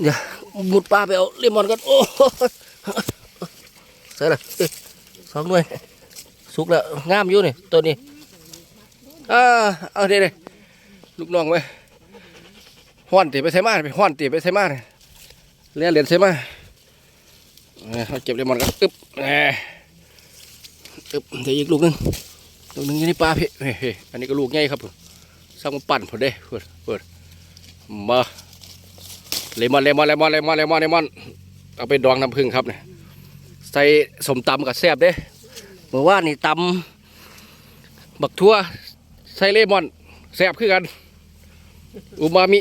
เดี๋ยวมุดปลาไปเอาเลมอนกันโอ้ใส่ละเอ้ยสองหน่วยสุกแล้วงามอยู่นี่ตัวนี้อ่าเอาเดี๋ยวลูกน้องไว้ห้อนตีไปใส่มาไปห้อนตีไปใส่มาเนี่ยเลี้ยนเหรียญใส่มาเอาเก็บเลมอนกันอึ๊บแหมอึ๊บเดี๋ยวอีกลูกหนึงลูกหนึงอยู่ในปลาพี่เฮ้ยอันนี้ก็ลูกใหญ่ครับผมสร้างมาปั่นผมเด้เปิดเปิดมา เลมอนเลมอนเลมอนเลมอนเลมอนเลมอนเอาไปดองน้ำผึ้งครับเนี่ยใส่สมตำกับแซ่บเด้เมื่อว่านนี่ตำบักทั่วใส่เลมอนแซ่บคือกันอูมามิ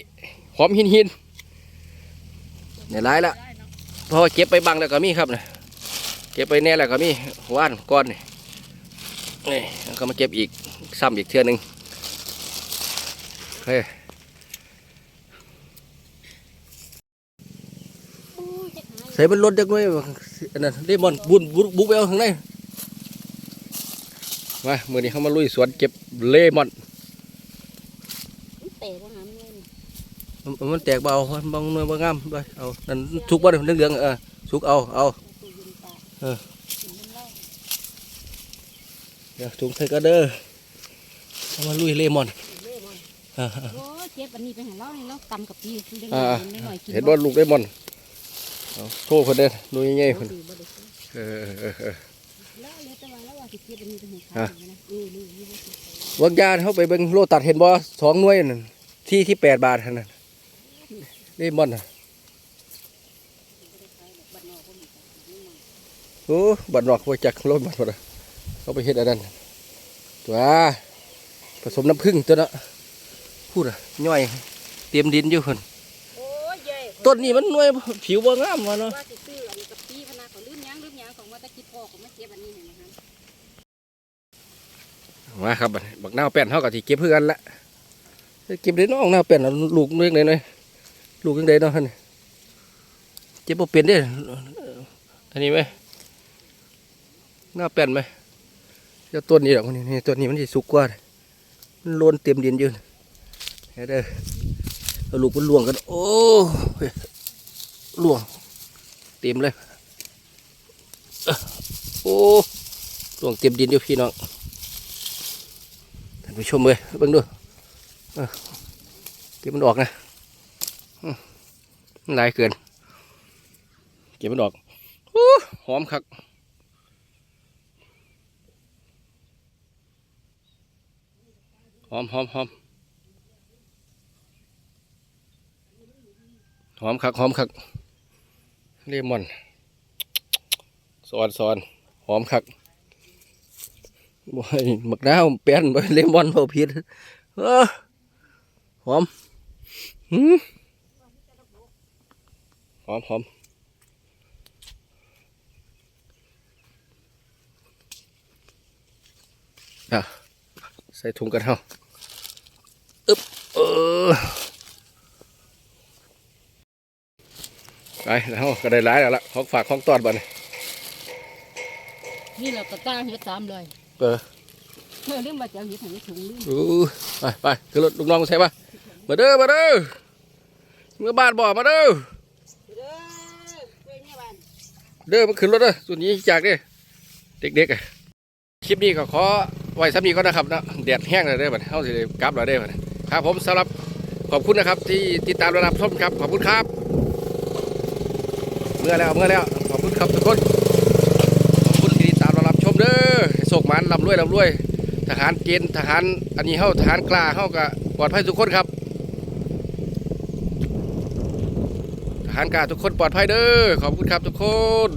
หอมหินหินเนี่ยร้ายละพราะว่าเก็บไปบังแล้วก็มีครับเนี่ยเก็บไปแน่แล้วก็มีว่านก้อนนี่นี่ก็มาเก็บอีกซ้ำอีกเทื่อหนึงเฮ้ ยใส่มันลดจักหน่อยว่าอันนั้นเลมอนบุญบุญบุกไปเอาข้างในมาเมื่อนี้เขามาลุยสวนเก็บเลมอนเตะว่าหามเงินมันมันแตกเบาบางหน่วยบางงามด้วยเอานั่นสุกบ่ได้เหลืองๆเออสุกเอาเอากูยืนปากเออกินน้ำเหล้าเดี๋ยวถุงใส่กระเด้อเอามาลุยเลมอนเล่บอลอ่าโอ้เจ็บอันนี้ไปหาเหล้านี่เราตำกับปีคือเล็กอ่าๆน้อยๆกินเห็นบ่ลูกเลมอน เอาโชว์คนเด้อดูง่ายๆคนบ่บ่ได้ซื้อเออเออเออแล้วเลยแต่ว่าแล้วว่าสิเจ็บอันนี้ไปหาอะข้าวนะเออนี่นี่บ่สิใส่วักยาเขาไปเบิ่งโลตัดเห็นบ่สองหน่วยนั่นที่ที่แปดบาทเท่านั้นเลมอนน่ะบัดนอกบ่มีนี่มันโอ้บัดนอกไว้จักรถบัดบ่ได้เอาไปเฮ็ดอันนั้นตัวผสมน้ำผึ้งตัวเนาะพูดอะย่อย เตรียมดินอยู่คนโอ้ยเย้ ต้นนี้มันหน่วยผิวบ่งามวะเนาะว่าสิซื้ออันนี้กับปีพะนาเขาลืมหยังลืมหยังของว่าตะกี้พ่อของมาเจ็บอันนี้เห็นไหมครับมาครับบัดนี้บักนาวแป้นเฮาก็สิเก็บเพื่อกันละเก็บได้น้องนาวแป้นเอาลูกเล็กน้อยๆลูกจังไดเนาะหั่นนี่เจ็บบ่เป็นเด้อันนี้ไหมนาวแป้นไหมเจ้าต้นนี้ดอกมันนี่นี่ต้นนี้มันสิสุกกว่ามันโลนเต็มดินอยู่เฮ็ดเด้อ เอาลูกมันล่วงกัน โอ้ล่วง เต็มเลย โอ้ล่วงเต็มดินอยู่พี่น้องท่านผู้ชมเลยเบิ่งดูเก็บมันออกนะมันหลายเกิน เก็บมันออกอหอมคักหอมหอมหอม หอมคักหอมคักเลมอนสอนสอนหอมคักบ่ให้หมักน้าวแป้นบ่เลมอนบ่ผิดเออหอมหืมหอมหอมอะใส่ถุงกันเฮาอึ๊บเออ ไปแล้วก็ได้หลายแล้วล่ะของฝากของตอดบัดนี้นี่เราก็ตั้งเฮ็ดตามเลยเออเพื่อลืมว่าจะเอาเฮ็ดให้ถุงลืมอู้ไปไปขึ้นรถลูกน้องใช่ปะมาเด้อมาเด้อเมื่อบ้านบ่มาเด้อเด้อเว้ยเนี่ยบ้านเด้อมาขึ้นรถเด้อส่วนนี้จากเด้เด็กๆอะคลิปนี้ก็ขอไว้สำนีก็นะครับนะแดดแห้งเลยเด้อบัดเฮาสิได้กลับแล้วเด้อบัดครับผมสำหรับขอบคุณนะครับที่ติดตามระดับชมครับขอบคุณครับ เมื่อแล้วเมื่อแล้วขอบคุณครับทุกคนขอบคุณที่ติดตามรับชมเด้อโศกมันลำรวยลำรวย ทหารเกณฑ์ทหารอันนี้เข้าทหารกล้าเข้ากับปลอดภัยทุกคนครับ ทหารกล้าทุกคนปลอดภัยเด้อขอบคุณครับทุกคน